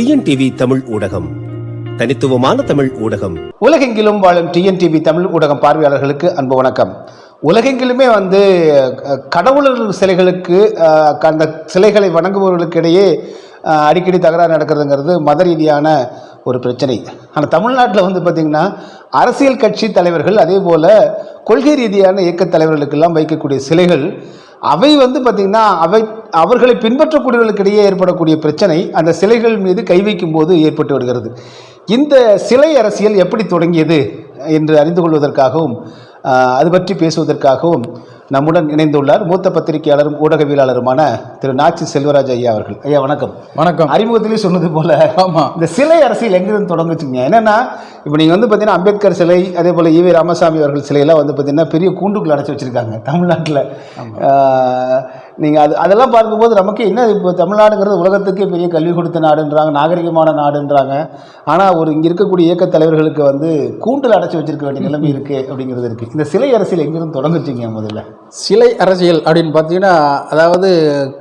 TNTV Tamil ஊடகம். தனித்துவமான தமிழ் ஊடகம். உலகெங்கிலும் வாழும் டிஎன்டிவி தமிழ் ஊடகம் பார்வையாளர்களுக்கு அன்பு வணக்கம். உலகெங்கிலுமே வந்து கடவுளர் சிலைகளுக்கு அந்த சிலைகளை வணங்குபவர்களுக்கு இடையே அடிக்கடி தகராறு நடக்கிறதுங்கிறது மத ரீதியான ஒரு பிரச்சனை. ஆனால் தமிழ்நாட்டில் வந்து பார்த்திங்கன்னா அரசியல் கட்சி தலைவர்கள் அதே போல் கொள்கை ரீதியான இயக்க தலைவர்களுக்கெல்லாம் வைக்கக்கூடிய சிலைகள் அவை வந்து பார்த்திங்கன்னா அவை அவர்களை பின்பற்றக்கூடியவர்களுக்கிடையே ஏற்படக்கூடிய பிரச்சனை அந்த சிலைகள் மீது கை வைக்கும் போது ஏற்பட்டு வருகிறது. இந்த சிலை அரசியல் எப்படி தொடங்கியது என்று அறிந்து கொள்வதற்காகவும் அது பற்றி பேசுவதற்காகவும் நம்முடன் இணைந்துள்ளார் மூத்த பத்திரிகையாளரும் ஊடகவியலாளருமான திரு. நாச்சி செல்வராஜ் ஐயா அவர்கள். ஐயா வணக்கம். வணக்கம். அறிமுகத்திலே சொன்னது போல ஆமா. இந்த சிலை அரசியல் எங்கிருந்து தொடங்குச்சுங்க என்னன்னா இப்போ நீங்கள் வந்து பார்த்தீங்கன்னா அம்பேத்கர் சிலை அதே போல் ஈவி ராமசாமி அவர்கள் சிலையெல்லாம் வந்து பார்த்தீங்கன்னா பெரிய கூண்டுக்குள்ள அடைச்சி வச்சிருக்காங்க தமிழ்நாட்டில். நீங்கள் அது அதெல்லாம் பார்க்கும்போது நமக்கு என்ன இப்போ தமிழ்நாடுங்கிறது உலகத்துக்கே பெரிய கல்வி கொடுத்த நாடுன்றாங்க நாகரிகமான நாடுன்றாங்க. ஆனால் ஒரு இங்கே இருக்கக்கூடிய இயக்கத் தலைவர்களுக்கு வந்து கூண்டில் அடைச்சி வச்சிருக்க வேண்டிய நிலைமை இருக்குது அப்படிங்கிறது இருக்குது இந்த சிலை அரசியல் எங்கிருந்து தொடங்குச்சுங்க முதல்ல? சிலை அரசியல் அப்படின்னு பார்த்தீங்கன்னா அதாவது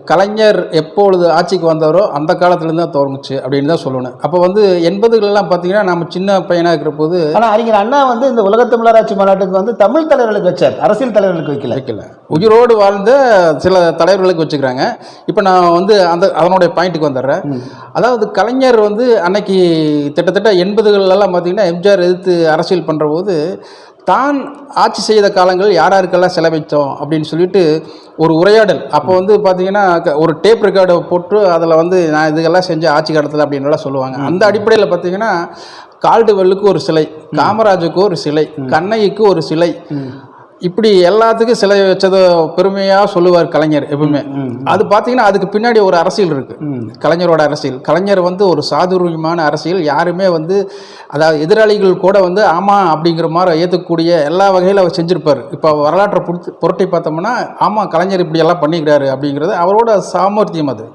கலைஞர் எப்பொழுது ஆட்சிக்கு வந்தாரோ அந்த காலத்துலேருந்து தான் தொடங்குச்சு அப்படின்னு தான் சொல்லணும். அப்போ வந்து எண்பதுகளெல்லாம் பார்த்தீங்கன்னா நம்ம சின்ன பையனாக இருக்கிற போது ஆனால் அறிஞர் அண்ணா வந்து இந்த உலகத் தமிழராட்சி மாநாட்டுக்கு வந்து தமிழ் தலைவர்களுக்கு வச்சார் அரசியல் தலைவர்களுக்கு வைக்கல. வைக்கல. உயிரோடு வாழ்ந்த சில தலைவர்களுக்கு வச்சுக்கிறாங்க. இப்போ நான் வந்து அந்த அதனுடைய பாயிண்ட்டுக்கு வந்துடுறேன். அதாவது கலைஞர் வந்து அன்னைக்கு கிட்டத்தட்ட எண்பதுகளெல்லாம் பார்த்தீங்கன்னா எம்ஜிஆர் எதிர்த்து அரசியல் பண்ணுற போது தான் ஆட்சி செய்த காலங்கள் யார் யாருக்கெல்லாம் செலவழித்தோம் அப்படின்னு சொல்லிட்டு ஒரு உரையாடல். அப்போ வந்து பார்த்தீங்கன்னா ஒரு டேப் ரெக்கார்டை போட்டு அதில் வந்து நான் இதுக்கெல்லாம் செஞ்ச ஆட்சி காலத்தில் அப்படின்னுலாம் சொல்லுவாங்க. அந்த அடிப்படையில் பார்த்தீங்கன்னா கால்டுவெல்லுக்கு ஒரு சிலை காமராஜுக்கு ஒரு சிலை கண்ணகிக்கு ஒரு சிலை இப்படி எல்லாத்துக்கும் சிலை வச்சதை பெருமையாக சொல்லுவார் கலைஞர் எப்பவுமே. அது பார்த்தீங்கன்னா அதுக்கு பின்னாடி ஒரு அரசியல் இருக்கு. கலைஞரோட அரசியல். கலைஞர் வந்து ஒரு சாதுரியமான அரசியல். யாருமே வந்து அதாவது எதிராளிகள் கூட வந்து ஆமாம் அப்படிங்கிற மாதிரி ஏற்றுக்கக்கூடிய எல்லா வகையில் அவர் செஞ்சிருப்பார். இப்போ வரலாற்றை புரட்டி பார்த்தோம்னா ஆமாம் கலைஞர் இப்படி எல்லாம் பண்ணிக்கிறாரு அப்படிங்கிறது அவரோட சாமர்த்தியம் அது.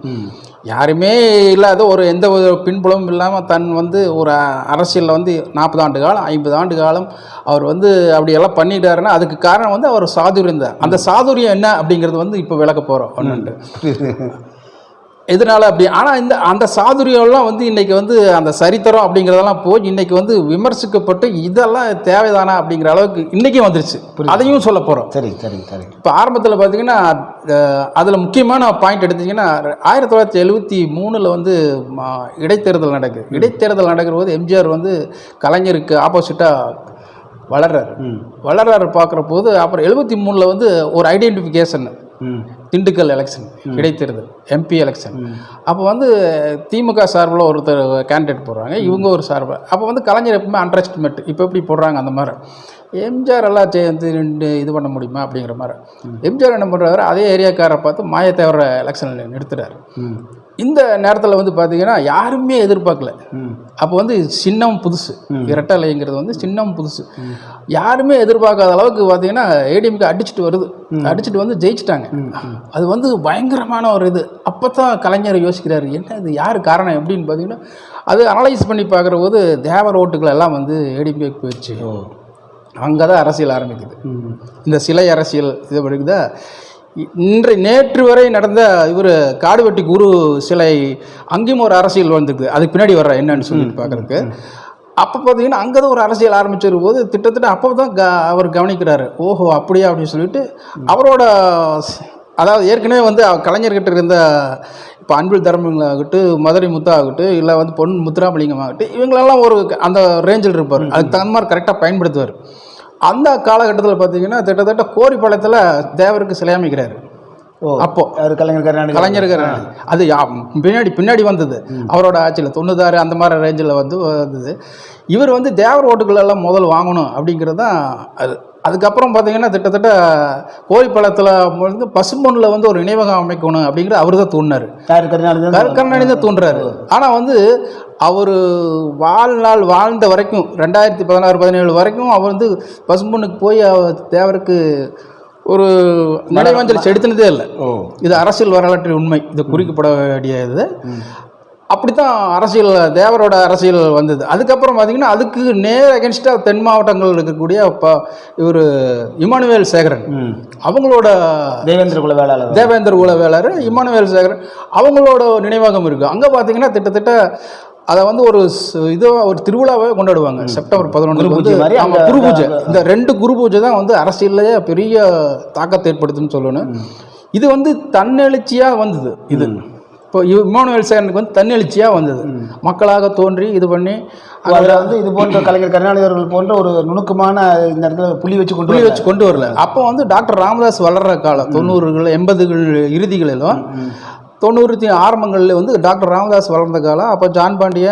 யாருமே இல்லாத ஒரு எந்த ஒரு பின்புலமும் இல்லாமல் தன் வந்து ஒரு அரசியலில் வந்து நாற்பது ஆண்டு காலம் ஐம்பது ஆண்டு காலம் அவர் வந்து அப்படியெல்லாம் பண்ணிட்டாருன்னா அதுக்கு காரணம் வந்து அவர் சாதுரியம் தான். அந்த சாதுரியம் என்ன அப்படிங்கிறது வந்து இப்போ விளக்க போகிறோம் ஒன்றுண்டு எதனால அப்படி? ஆனால் இந்த அந்த சாதுரியம்லாம் வந்து இன்னைக்கு வந்து அந்த சரித்திரம் அப்படிங்கிறதெல்லாம் போய் இன்னைக்கு வந்து விமர்சிக்கப்பட்டு இதெல்லாம் தேவைதானா அப்படிங்கிற அளவுக்கு இன்றைக்கும் வந்துருச்சு. அதையும் சொல்ல போகிறோம் சரி சரி சரி. இப்போ ஆரம்பத்தில் பார்த்தீங்கன்னா அதில் முக்கியமான பாயிண்ட் எடுத்தீங்கன்னா ஆயிரத்தி தொள்ளாயிரத்தி எழுபத்தி மூணில் வந்து இடைத்தேர்தல் நடக்குது. இடைத்தேர்தல் நடக்கிற போது எம்ஜிஆர் வந்து கலைஞருக்கு ஆப்போசிட்டாக வளர்றாரு. வளர்றாரு பார்க்குற போது அப்புறம் எழுபத்தி மூணில் வந்து ஒரு ஐடென்டிஃபிகேஷன் திண்டுக்கல் எலெக்ஷன் இடைத்தேர்தல் எம்பி எலெக்ஷன் அப்போ வந்து திமுக சார்பில் ஒருத்தர் கேண்டிடேட் போடுறாங்க இவங்க ஒரு சார்பில் அப்போ வந்து கலைஞர் எப்பவுமே அண்டர் எஸ்டிமேட் இப்போ எப்படி போடுறாங்க அந்த மாதிரி? எம்ஜிஆர் எல்லாம் சேர்ந்து நின்று இது பண்ண முடியுமா அப்படிங்கிற மாதிரி. எம்ஜிஆர் என்ன பண்ணுறாரு அதே ஏரியாக்காரை பார்த்து மாயத்தேவர எலெக்ஷனில் நிறுத்துறாரு. இந்த நேரத்தில் வந்து பார்த்தீங்கன்னா யாருமே எதிர்பார்க்கல. அப்போ வந்து சின்னம் புதுசு. இரட்டலைங்கிறது வந்து சின்னம் புதுசு. யாருமே எதிர்பார்க்காத அளவுக்கு பார்த்தீங்கன்னா ஏடிஎம்கே அடிச்சுட்டு வருது. அடிச்சுட்டு வந்து ஜெயிச்சிட்டாங்க. அது வந்து பயங்கரமான ஒரு இது. அப்போ தான் கலைஞர் யோசிக்கிறாரு என்ன இது யார் காரணம்? எப்படின்னு பார்த்தீங்கன்னா அது அனலைஸ் பண்ணி பார்க்குற போது தேவர் ஓட்டுகள் எல்லாம் வந்து ஏடிஎம்கேக்கு போயிடுச்சு. அங்கே தான் அரசியல் ஆரம்பிக்குது. இந்த சிலை அரசியல் இது படிக்குதா இன்றை நேற்று வரை நடந்த இவர் காடுவெட்டி குரு சிலை அங்கேயும் ஒரு அரசியல் வந்திருக்கு அதுக்கு பின்னாடி வர்ற என்னன்னு சொல்லிட்டு பார்க்குறதுக்கு. அப்போ பார்த்தீங்கன்னா அங்கே தான் ஒரு அரசியல் ஆரம்பிச்சிரு போது திட்டத்தட்ட அப்போ தான் க அவர் கவனிக்கிறாரு. ஓஹோ அப்படியா அப்படின்னு சொல்லிட்டு அவரோட அதாவது ஏற்கனவே வந்து கலைஞர்கிட்ட இருந்த இப்போ அன்பில் தர்மங்களாகட்டும் மதுரை முத்தா ஆகட்டும் இல்லை வந்து பொன் முத்துராமலிங்கம் ஆகட்டும் இவங்களெல்லாம் ஒரு அந்த ரேஞ்சில் இருப்பார். அதுக்கு தகுந்த மாதிரி கரெக்டாக பயன்படுத்துவார். அந்த காலகட்டத்தில் பார்த்தீங்கன்னா கிட்டத்தட்ட கோரிப்பாளையத்தில் தேவருக்கு சிலை அமைக்கிறார். அப்போ கலைஞர் கருணாநிதி. கலைஞருக்கு அது யா- பின்னாடி பின்னாடி வந்தது. அவரோட ஆட்சியில் தொண்ணூத்தாறு அந்த மாதிரி ரேஞ்சில் வந்து வந்தது. இவர் வந்து தேவர் ஓட்டுகள் எல்லாம் முதல் வாங்கணும் அப்படிங்கிறது தான் அது. அதுக்கப்புறம் பார்த்தீங்கன்னா கிட்டத்தட்ட கோரிப்பாளையத்தில் வந்து பசும்பொன்னில் வந்து ஒரு நினைவகம் அமைக்கணும் அப்படிங்கிற அவர் தான் தூண்டினார். கருணாநிதி தான் தூண்டுறாரு ஆனால் வந்து அவர் வாழ்நாள் வாழ்ந்த வரைக்கும் ரெண்டாயிரத்தி பதினாறு பதினேழு வரைக்கும் அவர் வந்து பசும்பொண்ணுக்கு போய் அவர் தேவருக்கு ஒரு நினைவாஞ்சலி செலுத்தினதே இல்லை. இது அரசியல் வரலாற்று உண்மை. இது குறிக்கப்பட வேண்டிய இது அப்படித்தான் அரசியல் தேவரோட அரசியல் வந்தது. அதுக்கப்புறம் பார்த்தீங்கன்னா அதுக்கு நேர் அகென்ஸ்டாக தென் மாவட்டங்கள் இருக்கக்கூடிய இப்போ இவர் இமானுவேல் சேகரன். அவங்களோட தேவேந்திர குல வேளாளர். தேவேந்திர குல வேளார் இமானுவேல் சேகரன். அவங்களோட நினைவகம் இருக்குது அங்கே பார்த்தீங்கன்னா கிட்டத்தட்ட அதை வந்து ஒரு இதோ ஒரு திருவிழாவே கொண்டாடுவாங்க. செப்டம்பர் பதினொன்று குரு பூஜை மாதிரி குரு பூஜை. இந்த ரெண்டு குரு பூஜை தான் வந்து அரசியல்லையே பெரிய தாக்கத்தை ஏற்படுத்துன்னு சொல்லணும். இது வந்து தன்னெழுச்சியாக வந்தது இது. இப்போ இமானுவேல் சேரனுக்கு வந்து தன்னெழுச்சியாக வந்தது. மக்களாக தோன்றி இது பண்ணி அதில் வந்து இது போன்ற கலைஞர் கருணாநிதி அவர்கள் போன்ற ஒரு நுணுக்கமான இந்த இடத்துல புள்ளி வச்சு கொண்டு புள்ளி. வச்சு கொண்டு வரல. அப்போ வந்து டாக்டர் ராமதாஸ் வளர்ற காலம் தொண்ணூறுகள் எண்பதுகள் இறுதிகளிலும் தொண்ணூற்றி ஆரம்பங்களில் வந்து டாக்டர் ராமதாஸ் வளர்ந்த காலம் அப்போ ஜான் பாண்டிய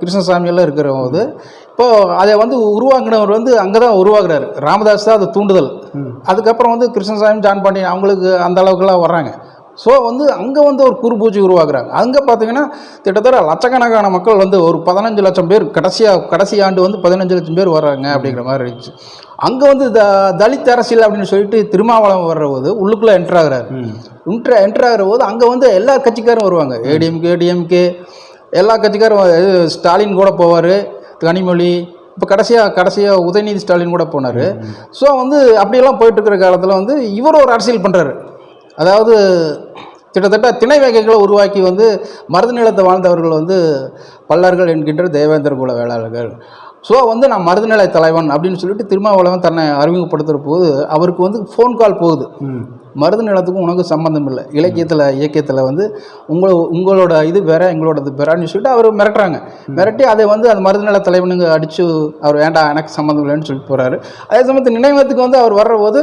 கிருஷ்ணசாமி எல்லாம் இருக்கிற போது இப்போ அதை வந்து உருவாக்குனவர் வந்து அங்கே தான் உருவாக்குறாரு. ராமதாஸ் தான் அது தூண்டுதல். அதுக்கப்புறம் வந்து கிருஷ்ணசாமி ஜான் பாண்டியன் அவங்களுக்கு அந்த அளவுக்குலாம் வர்றாங்க. ஸோ வந்து அங்கே வந்து ஒரு குரு பூஜை உருவாக்குறாங்க. அங்கே பார்த்தீங்கன்னா கிட்டத்தட்ட லட்சக்கணக்கான மக்கள் வந்து ஒரு பதினஞ்சு லட்சம் பேர் கடைசியாக கடைசி ஆண்டு வந்து பதினஞ்சு லட்சம் பேர் வர்றாங்க அப்படிங்கிற மாதிரி இருந்துச்சு. அங்கே வந்து த தலித் அரசியல் அப்படின்னு சொல்லிட்டு திருமாவளவன் வர்ற போது உள்ளுக்குள்ளே என்ட்ரு ஆகுறாரு. என்ட்ரு என்ட்ரு ஆகிற போது அங்கே வந்து எல்லா கட்சிக்காரும் வருவாங்க. ஏடிஎம்கே டிஎம்கே எல்லா கட்சிக்காரும் ஸ்டாலின் கூட போவார் கனிமொழி இப்போ கடைசியாக கடைசியாக உதயநிதி ஸ்டாலின் கூட போனார். ஸோ வந்து அப்படியெல்லாம் போயிட்டு இருக்கிற காலத்தில் வந்து இவர் ஒரு அரசியல் பண்ணுறாரு அதாவது கிட்டத்தட்ட திணை வகைகளை உருவாக்கி வந்து மருது நிலத்தை வாழ்ந்தவர்கள் வந்து பல்லர்கள் என்கின்ற தேவேந்திர குல வேளாளர்கள். ஸோ வந்து நான் மருதுநிலை தலைவன் அப்படின்னு சொல்லிட்டு திருமாவளவன் தன்னை அறிமுகப்படுத்துகிற போது அவருக்கு வந்து ஃபோன் கால் போகுது. மருது நிலத்துக்கும் உனக்கு சம்மந்தம் இல்லை. இலக்கியத்தில் இயக்கியத்தில் வந்து உங்கள் உங்களோட இது வேற எங்களோடது வேறன்னு சொல்லிட்டு அவர் மிரட்டுறாங்க. மிரட்டி அதை வந்து அந்த மருது நில தலைவனுங்க அடித்து அவர் வேண்டாம் எனக்கு சம்மந்தம் இல்லைன்னு சொல்லிட்டு போகிறாரு அதே சமயத்து நினைவகத்துக்கு வந்து அவர் வர்ற போது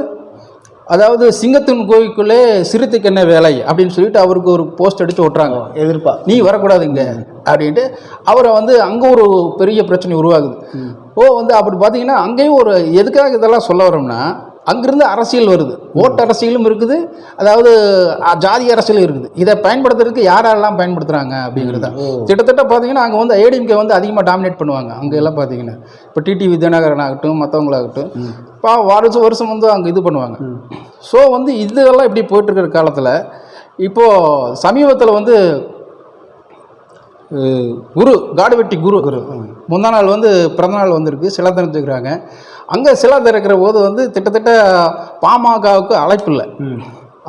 அதாவது சிங்கத்தின் கோயிலுக்குள்ளே சிறுத்தைக்கு என்ன வேலை அப்படின்னு சொல்லிட்டு அவருக்கு ஒரு போஸ்ட் அடித்து ஓட்டுறாங்க எதிர்ப்பா? நீ வரக்கூடாது இங்க அப்படின்ட்டு அவரை வந்து அங்கே ஒரு பெரிய பிரச்சனை உருவாகுது. ஓ வந்து அப்படி பார்த்தீங்கன்னா அங்கேயும் ஒரு எதுக்காக இதெல்லாம் சொல்ல வரோம்னா அங்கிருந்து அரசியல் வருது. ஓட்டு அரசியலும் இருக்குது. அதாவது ஜாதி அரசியலும் இருக்குது. இதை பயன்படுத்துறதுக்கு யார் யாரெல்லாம் பயன்படுத்துகிறாங்க அப்படிங்கிறது. கிட்டத்தட்ட பார்த்தீங்கன்னா அங்கே வந்து ஏடிஎம்கே வந்து அதிகமாக டாமினேட் பண்ணுவாங்க. அங்கே எல்லாம் பார்த்தீங்கன்னா இப்போ டிடிவி தினகரன் ஆகட்டும் மற்றவங்களாகட்டும் இப்போ வருஷம் வருஷம் வந்து அங்கே இது பண்ணுவாங்க. ஸோ வந்து இதெல்லாம் இப்படி போயிட்டு இருக்கிற காலத்தில் இப்போது சமீபத்தில் வந்து குரு காடுவெட்டி குரு. குரு முந்தா நாள் வந்து பிறந்தநாள் வந்திருக்கு சிலை திறந்துக்கிறாங்க அங்கே சிலை திறக்கிற போது வந்து கிட்டத்தட்ட பாமகவுக்கு அழைப்பு இல்லை.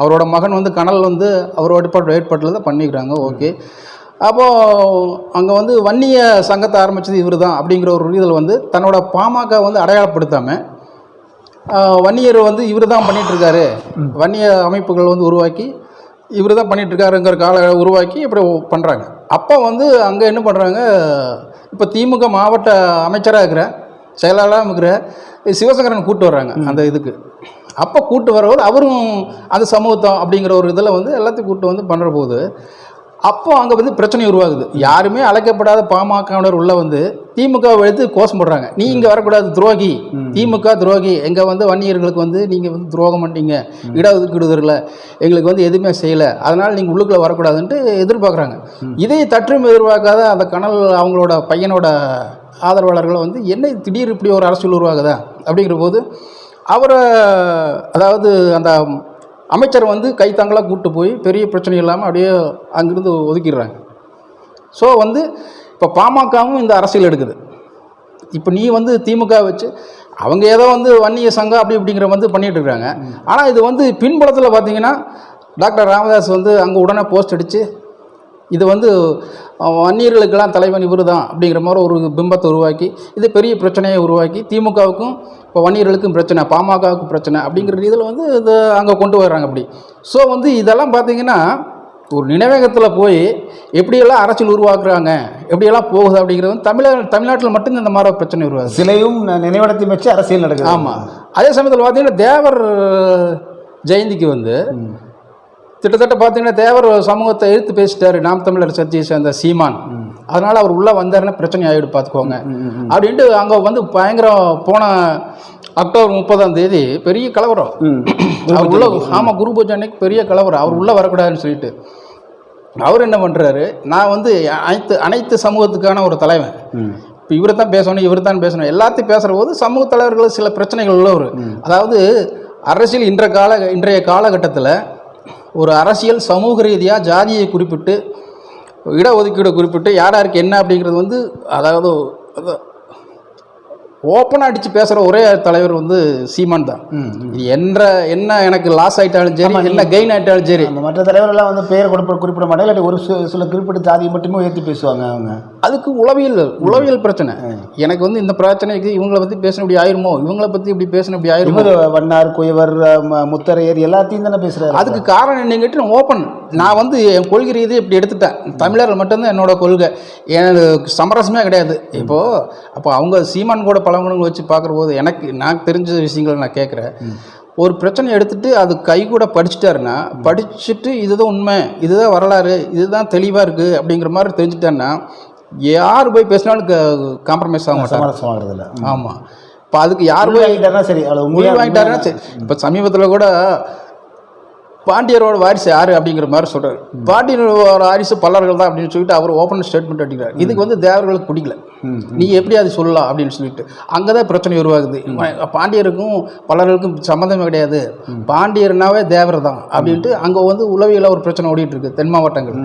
அவரோட மகன் வந்து கனல் வந்து அவரோட ஏற்பாடு ஏற்பாட்டில் தான் பண்ணிக்கிறாங்க ஓகே. அப்போது அங்கே வந்து வன்னிய சங்கத்தை ஆரம்பித்தது இவர் தான் அப்படிங்கிற ஒரு இதில் வந்து தன்னோட பாமக வந்து அடையாளப்படுத்தாமல் வன்னியர் வந்து இவர் தான் பண்ணிட்டு இருக்காரு வன்னிய அமைப்புகள் வந்து உருவாக்கி இவர் தான் பண்ணிட்டு இருக்காருங்கிற கால உருவாக்கி இப்படி பண்ணுறாங்க அப்போ வந்து அங்கே என்ன பண்ணுறாங்க இப்போ திமுக மாவட்ட அமைச்சராக இருக்கிற செயலாளராக இருக்கிற சிவசங்கரன் கூட்டு வர்றாங்க அந்த இதுக்கு. அப்போ கூட்டு வரும்போது அவரும் அந்த சமூகத்தம் அப்படிங்கிற ஒரு இதில் வந்து எல்லாத்தையும் கூட்டு வந்து பண்ணுற போது அப்போ அங்கே வந்து பிரச்சனை உருவாகுது. யாருமே அழைக்கப்படாத பாமகவினர் உள்ள வந்து திமுக எடுத்து கோஷம் போடுறாங்க. நீ இங்கே வரக்கூடாது துரோகி. திமுக துரோகி. எங்கே வந்து வன்னியர்களுக்கு வந்து நீங்கள் வந்து துரோகம் பண்ணிட்டீங்க. இடஒதுக்கீடுதரில் எங்களுக்கு வந்து எதுவுமே செய்யலை. அதனால் நீங்கள் உள்ளுக்குள்ளே வரக்கூடாதுன்ட்டு எதிர்பார்க்குறாங்க. இதை தற்றும் எதிர்பார்க்காத அந்த கனல் அவங்களோட பையனோட ஆதரவாளர்கள் வந்து என்ன திடீர் இப்படி ஒரு அரசியல் உருவாகுதா? அப்படிங்கிற போது அவரை அதாவது அந்த அமைச்சர் வந்து கைத்தாங்களாக கூப்பிட்டு போய் பெரிய பிரச்சனை இல்லாமல் அப்படியே அங்கிருந்து ஒதுக்கிடுறாங்க. ஸோ வந்து இப்போ பாமகவும் இந்த அரசியல் எடுக்குது. இப்போ நீ வந்து திமுக வச்சு அவங்க ஏதோ வந்து வன்னிய சங்கம் அப்படி இப்படிங்கிற வந்து பண்ணிகிட்டு இருக்காங்க. ஆனால் இது வந்து பின்புலத்தில் பார்த்தீங்கன்னா டாக்டர் ராமதாஸ் வந்து அங்கே உடனே போஸ்ட் அடித்து இது வந்து வன்னியர்களுக்கெல்லாம் தலைவன் இவர் தான் அப்படிங்கிற மாதிரி ஒரு பிம்பத்தை உருவாக்கி இது பெரிய பிரச்சனையை உருவாக்கி திமுகவுக்கும் இப்போ வன்னியர்களுக்கும் பிரச்சனை பாமகவுக்கும் பிரச்சனை அப்படிங்கிற இதில் வந்து இது அங்கே கொண்டு வர்றாங்க அப்படி. ஸோ வந்து இதெல்லாம் பார்த்தீங்கன்னா ஒரு நினைவகத்தில் போய் எப்படியெல்லாம் அரசியல் உருவாக்குறாங்க எப்படியெல்லாம் போகுது அப்படிங்கிறது வந்து தமிழ தமிழ்நாட்டில் மட்டும் இந்த மாதிரி பிரச்சனை உருவாகுது. சிலையும் ந- நினைவிடத்தையும் வச்சு அரசியல் நடக்குது. ஆமாம் அதே சமயத்தில் பார்த்தீங்கன்னா தேவர் ஜெயந்திக்கு வந்து கிட்டத்தட்ட பார்த்தீங்கன்னா தேவர் சமூகத்தை எடுத்து பேசிட்டாரு. நாம் தமிழர் சர்ச்சையை சேர்ந்த சீமான். அதனால் அவர் உள்ளே வந்தாருன்னா பிரச்சனை ஆகிடும் பார்த்துக்கோங்க அப்படின்ட்டு அங்கே வந்து பயங்கரம் போன அக்டோபர் முப்பதாம் தேதி பெரிய கலவரம். அவர் உள்ள ஆமாம் குரு பூஜை அன்னைக்கு பெரிய கலவரம். அவர் உள்ளே வரக்கூடாதுன்னு சொல்லிட்டு. அவர் என்ன பண்ணுறாரு நான் வந்து அனைத்து அனைத்து சமூகத்துக்கான ஒரு தலைவன். இப்போ இவர் தான் பேசணும் இவர் தான் பேசணும். எல்லாத்தையும் பேசுகிற போது சமூக தலைவர்கள் சில பிரச்சனைகள் உள்ளவர். அதாவது அரசியல் இன்ற கால இன்றைய காலகட்டத்தில் ஒரு அரசியல் சமூக ரீதியாக ஜாதியை குறிப்பிட்டு இடஒதுக்கீடு குறிப்பிட்டு யார் யாருக்கு என்ன அப்படிங்கிறது வந்து அதாவது ஓப்பனாக அடித்து பேசுகிற ஒரே தலைவர் வந்து சீமான் தான். இது என்ற என்ன எனக்கு லாஸ் ஆயிட்டாலும் சரி என்ன கெயின் ஆயிட்டாலும் சரி. அந்த மற்ற தலைவரெல்லாம் வந்து பெயர் கொடுப்ப குறிப்பிட மாட்டாங்க இல்லாட்டி ஒரு சில குறிப்பிட்ட ஜாதியை மட்டுமே உயர்த்தி பேசுவாங்க அவங்க. அதுக்கு உளவியல் உளவியல் பிரச்சனை. எனக்கு வந்து இந்த பிரச்சனைக்கு இவங்கள பற்றி பேசின இப்படி ஆயிருமோ? இவங்கள பற்றி இப்படி பேசின இப்படி ஆயிருமோ? வண்ணார் குயவர் முத்தரையர் எல்லாத்தையும் தானே பேசுறாரு. அதுக்கு காரணம் என்னங்கிட்டு ஓப்பன் நான் வந்து என் கொள்கை ரீதியை இப்படி எடுத்துட்டேன். தமிழர்கள் மட்டும்தான் என்னோட கொள்கை. எனக்கு சமரசமே கிடையாது. இப்போது அப்போ அவங்க சீமான் கூட பழங்குணங்கள் வச்சு பார்க்குற போது எனக்கு நான் தெரிஞ்ச விஷயங்களை நான் கேட்குறேன். ஒரு பிரச்சனை எடுத்துட்டு அது கை கூட படிச்சுட்டாருன்னா படிச்சுட்டு இதுதான் உண்மை இதுதான் வரலாறு இதுதான் தெளிவாக இருக்குது அப்படிங்கிற மாதிரி தெரிஞ்சுட்டாருன்னா யார் போய் பேசினாலும் காம்ப்ரமைஸ் ஆக மாட்டாங்க ஆமாம் இப்போ அதுக்கு யார் போய் வாங்கிட்டாருன்னா சரி மொழி வாங்கிட்டாருன்னா சரி. இப்போ சமீபத்தில் கூட பாண்டியரோட வாரிசு யாரு அப்படிங்கிற மாதிரி சொல்றாரு. பாண்டியரோட வாரிசு பல்லர்கள் தான் அப்படின்னு சொல்லிட்டு அவர் ஓப்பன் ஸ்டேட்மெண்ட் அடிக்கிறார். இதுக்கு வந்து தேவர்களுக்கு பிடிக்கல. நீ எப்படி அது சொல்லலாம் அப்படின்னு சொல்லிட்டு அங்கே தான் பிரச்சனை உருவாகுது. பாண்டியருக்கும் பல்லர்களுக்கும் சம்மந்தமே கிடையாது. பாண்டியர்னாவே தேவர் தான் அப்படின்ட்டு அங்கே வந்து உளவியல ஒரு பிரச்சனை ஓடிட்டு இருக்கு தென் மாவட்டங்கள்.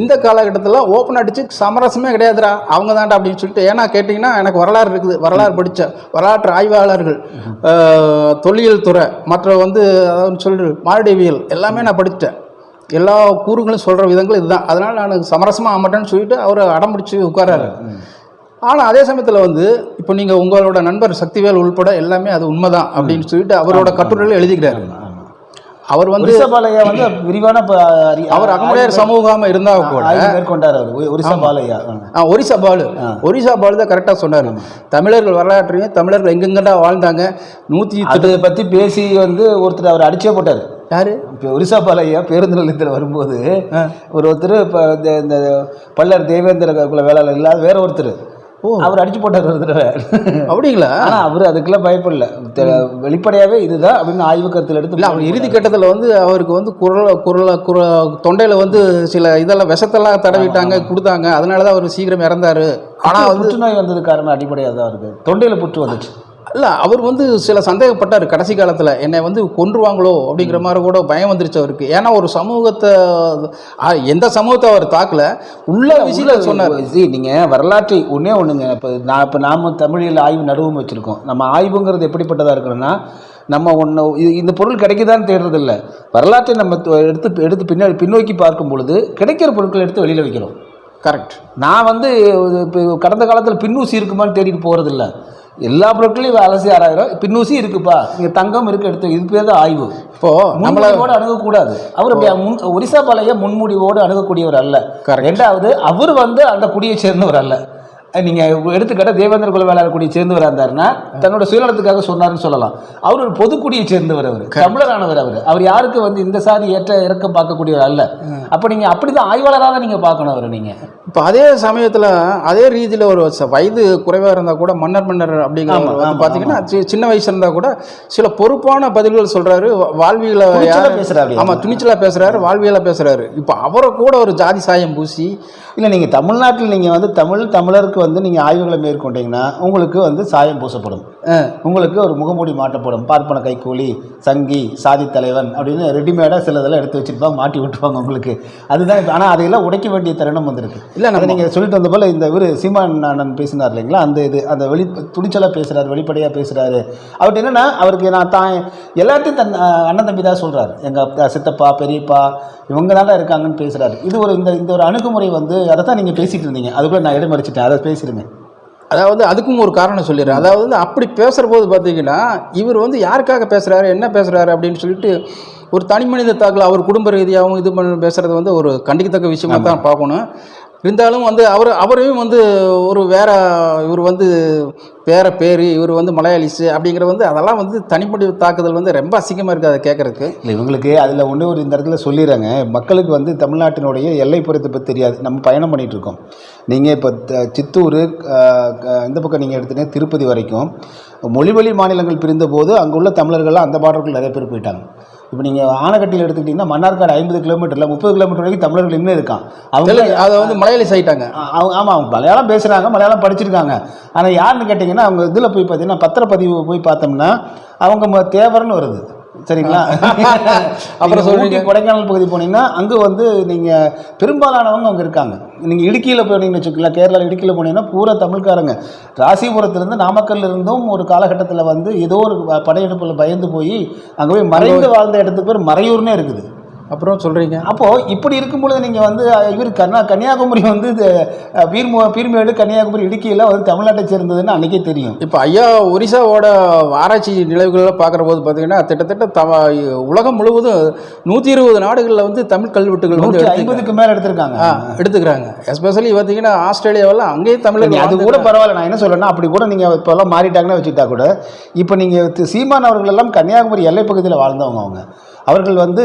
இந்த காலகட்டத்தில் ஓப்பன் அடிச்சு சமரசமே கிடையாதுடா அவங்க தான்டா அப்படின்னு சொல்லிட்டு ஏன்னா கேட்டிங்கன்னா எனக்கு வரலாறு இருக்குது. வரலாறு படித்த வரலாற்று ஆய்வாளர்கள் தொல்லியல் துறை மற்ற வந்து அதாவது சொல்லு மாரடிவியல் எல்லாமே நான் படித்தேன் எல்லா கூறுகளும் சொல்கிற விதங்கள் இதுதான். அதனால் நான் சமரசமாக ஆகமாட்டேன்னு சொல்லிட்டு அவர் அடம்பிடிச்சு உட்காராரு ஆனால் அதே சமயத்தில் வந்து இப்போ நீங்கள் உங்களோட நண்பர் சக்திவேல் உள்பட எல்லாமே அது உண்மைதான் அப்படின்னு சொல்லிட்டு அவரோட கட்டுரையில் எழுதிக்கிறாரு. அவர் வந்து ஒரிசா பாலையா வந்து விரிவான அவர் அகமுடையார் சமூகமாக இருந்தால் கூட மேற்கொண்டார் அவர். ஒ- ஒரிசா பாலையா. ஆ. ஒரிசா பாலு. ஒரிசா பாலு தான் கரெக்டாக சொன்னார். தமிழர்கள் வரலாற்றையும் தமிழர்கள் எங்கெங்கடா வாழ்ந்தாங்க நூற்றி அதை பத்தி பேசி வந்து ஒருத்தர் அவர் அடிச்சே போட்டார். யாரு? இப்போ ஒரிசா பாலையா பேருந்து நிலையத்தில் வரும்போது ஒரு ஒருத்தர் இப்போ இந்த இந்த பல்லர் தேவேந்திர குல வேளாளர் இல்லாத வேற ஒருத்தர். அவர் அடிச்சு போட்டார் ஒரு தடவை. அப்படிங்களா? ஆனா அவர் அதுக்கெல்லாம் பயப்படல. வெளிப்படையாவே இதுதான் அப்படின்னு ஆய்வு கருத்தில் எடுத்து இல்லை அவர் இறுதி கட்டத்தில் வந்து அவருக்கு வந்து குரல் குரல் குர தொண்டையில் வந்து சில இதெல்லாம் விஷத்தெல்லாம் தடவிட்டாங்க கொடுத்தாங்க. அதனால தான் அவர் சீக்கிரம் இறந்தாரு. ஆனால் புற்றுநோய் வந்தது காரணம் அடிப்படையாக தான் இருக்கு. தொண்டையில புற்று வந்துச்சு. இல்லை அவர் வந்து சில சந்தேகப்பட்டார். கடைசி காலத்தில் என்னை வந்து கொன்றுவாங்களோ அப்படிங்கிற மாதிரி கூட பயம் வந்துருச்சு அவருக்கு. ஏன்னா ஒரு சமூகத்தை எந்த சமூகத்தை அவர் தாக்கல? உள்ள விஷயத்த சொன்னார். ஜி நீங்கள் வரலாற்றை ஒன்றே ஒன்றுங்க இப்போ நான் இப்போ நாம தமிழில் ஆய்வு நடுவும் வச்சுருக்கோம். நம்ம ஆய்வுங்கிறது எப்படிப்பட்டதாக இருக்கணும்னா நம்ம ஒன்று இந்த பொருள் கிடைக்குதான்னு தேடுறதில்ல. வரலாற்றை நம்ம எடுத்து எடுத்து பின்னாடி பின்னோக்கி பார்க்கும் பொழுது கிடைக்கிற பொருட்களை எடுத்து வெளியில் வைக்கிறோம். கரெக்ட் நான் வந்து இப்போ கடந்த காலத்தில் பின்னூசி இருக்குமான்னு தேடிட்டு போகிறதில்ல எல்லா பொருட்களையும் அலசி ஆராயிரம் பின்னூசி இருக்குப்பா. இங்கே தங்கம் இருக்கு எடுத்து இது பேர் தான் ஆய்வு. இப்போ நம்மள முன்முடிவோடு அணுகக்கூடாது. அவர் ஒரிசா பாலைய முன்முடிவோடு அணுகக்கூடியவர் அல்ல. ரெண்டாவது அவர் வந்து அந்த குடியை சேர்ந்தவர் அல்ல. நீங்க எடுத்துக்கிட்ட தேவேந்திர குல வேளாளர் குடியை சேர்ந்தவர் இருந்தாருன்னா தன்னோட சுயநலத்துக்காக சொன்னாருன்னு சொல்லலாம். அவர் ஒரு பொதுக்குடியை சேர்ந்தவர் அவர். தமிழரானவர் அவர். அவர் யாருக்கு வந்து இந்த சாதி ஏற்ற இறக்கம் பார்க்கக்கூடியவர் அல்ல. அப்ப நீங்க அப்படிதான் ஆய்வாளராக தான் நீங்க பார்க்கணும் அவர் நீங்க. இப்போ அதே சமயத்தில் அதே ரீதியில் ஒரு வயது குறைவாக இருந்தால் கூட மன்னர் மன்னர் ஆமா, பார்த்தீங்கன்னா சின்ன வயசு இருந்தால் கூட சில பொறுப்பான பதில்கள் சொல்கிறாரு வாழ்வியலை பேசுறாரு. ஆமாம் துணிச்சலாக பேசுகிறாரு வாழ்வியலை பேசுகிறாரு இப்போ அவரை கூட ஒரு ஜாதி சாயம் பூசி இல்ல நீங்க தமிழ்நாட்டில் நீங்க வந்து தமிழ் தமிழருக்கு வந்து நீங்க ஆய்வுகளை மேற்கொண்டீங்கன்னா உங்களுக்கு வந்து சாயம் பூசப்படும். உங்களுக்கு ஒரு முகமூடி மாட்டப்படும் பார்ப்பன கைக்கூலி சங்கி சாதி தலைவன் அப்படின்னு ரெடிமேடாக சிலதெல்லாம் எடுத்து வச்சிருப்பாங்க மாட்டி விட்டுருவாங்க உங்களுக்கு. அதுதான் இப்ப- ஆனா அதையெல்லாம் உடைக்க வேண்டிய தருணம் வந்திருக்கு. இல்ல, நம்ம- அதை நீங்க சொல்லிட்டு வந்த போல இந்த இவர் சீமான் அண்ணன் பேசினார் இல்லைங்களா? அந்த இது அந்த வெளி துணிச்சலாக பேசுறாரு வெளிப்படையாக பேசுறாரு. அவர்கிட்ட என்னன்னா அவருக்கு நான் தான் எல்லாத்தையும் தன் அண்ணன் தம்பி தான் சொல்றாரு. எங்க அப்பா, சித்தப்பா பெரியப்பா இவங்க தான் இருக்காங்கன்னு பேசுறாரு. இது ஒரு இந்த இந்த ஒரு அணுகுமுறை வந்து அதை தான் நீங்க பேசிட்டு இருந்தீங்க. அதுக்குள்ள நான் இடமறிச்சிட்டேன் அதை பேசிடுங்க அதாவது அதுக்கும் ஒரு காரணம் சொல்லிடுறேன். அதாவது வந்து அப்படி பேசுகிற போது பார்த்தீங்கன்னா இவர் வந்து யாருக்காக பேசுகிறாரு என்ன பேசுகிறாரு அப்படின்னு சொல்லிட்டு ஒரு தனி மனித தாக்கல் அவர் குடும்ப ரீதியாகவும் இது பண்ணி பேசுகிறது வந்து ஒரு கண்டிக்கத்தக்க விஷயமா தான் பார்க்கணும். இருந்தாலும் வந்து அவர் அவரையும் வந்து ஒரு வேற இவர் வந்து வேற பேர் இவர் வந்து மலையாளிஸு அப்படிங்கிற வந்து அதெல்லாம் வந்து தனிப்படி தாக்குதல் வந்து ரொம்ப அசிங்கமாக இருக்குது அதை கேட்குறதுக்கு இல்லை இவங்களுக்கு அதில் ஒன்று ஒரு இந்த இடத்துல சொல்லிடுறாங்க. மக்களுக்கு வந்து தமிழ்நாட்டினுடைய எல்லைப்புறத்தை பற்றி தெரியாது. நம்ம பயணம் பண்ணிகிட்ருக்கோம் இருக்கோம். நீங்கள் இப்போ சித்தூர் இந்த பக்கம் நீங்கள் எடுத்தீங்கன்னா திருப்பதி வரைக்கும் மொழிவழி மாநிலங்கள் பிரிந்தபோது அங்கே உள்ள தமிழர்கள்லாம் அந்த பாடல்கள் நிறைய பேர் போயிட்டாங்க. இப்போ நீங்கள் ஆனக்கட்டியில் எடுத்துக்கிட்டிங்கன்னா மன்னார்காடு ஐம்பது கிலோமீட்டரில் முப்பது கிலோமீட்டர் வரைக்கும் தமிழர்கள் இன்னும் இருக்கான். அவங்க அதை வந்து மலையாளிஸ் ஆயிட்டாங்க அவங்க ஆமாம் அவங்க மலையாளம் பேசுகிறாங்க மலையாளம் படிச்சிருக்காங்க. ஆனால் யாருன்னு கேட்டிங்கன்னா அவங்க இதில் போய் பார்த்தீங்கன்னா பத்திரப்பதிவு போய் பார்த்தோம்னா அவங்க தேவர்னு வருது. சரிங்களா? அப்புறம். ஊட்டி, கொடைக்கானல் பகுதி போனீங்கன்னா அங்கே வந்து நீங்கள் பெரும்பாலானவங்க அங்கே இருக்காங்க. நீங்கள் இடுக்கியில் போனீங்கன்னு வச்சுக்கலாம் கேரளா இடுக்கியில் போனீங்கன்னா பூரா தமிழ்காரங்க. ராசிபுரத்துலேருந்து நாமக்கல்ல இருந்தும் ஒரு காலகட்டத்தில் வந்து ஏதோ ஒரு படையெடுப்பில் பயந்து போய் அங்கே போய் மறைந்து வாழ்ந்த இடத்துக்கு பேர் மறையூர்னே இருக்குது. அப்புறம் சொல்கிறீங்க அப்போது இப்படி இருக்கும் பொழுது நீங்கள் வந்து இவர் கன்னியா கன்னியாகுமரி வந்து இது, பீர்மு பீர்மேடு கன்னியாகுமரி இடுக்கியெல்லாம் வந்து தமிழ்நாட்டை சேர்ந்ததுன்னு அன்றைக்கே தெரியும். இப்போ ஐயா ஒரிசாவோட ஆராய்ச்சி நிலைவுகளில் பார்க்குற போது பார்த்தீங்கன்னா கிட்டத்தட்ட தவ உலகம் முழுவதும் நூற்றி இருபது நாடுகளில் வந்து தமிழ் கல்வெட்டுகள் வந்து. ஐம்பதுக்கு மேலே எடுத்திருக்காங்க. எடுத்துக்கிறாங்க. எஸ்பெஷலி பார்த்தீங்கன்னா ஆஸ்திரேலியாவெல்லாம் அங்கேயே தமிழர் நீ அது கூட பரவாயில்ல. நான் என்ன சொல்றேன்னா அப்படி கூட நீங்கள் இப்போல்லாம் மாறிட்டாங்கன்னு வச்சுக்கிட்டா கூட இப்போ நீங்கள் சீமான் அவர்கள் எல்லாம் கன்னியாகுமரி எல்லைப் பகுதியில் வாழ்ந்தவங்க அவங்க. அவர்கள் வந்து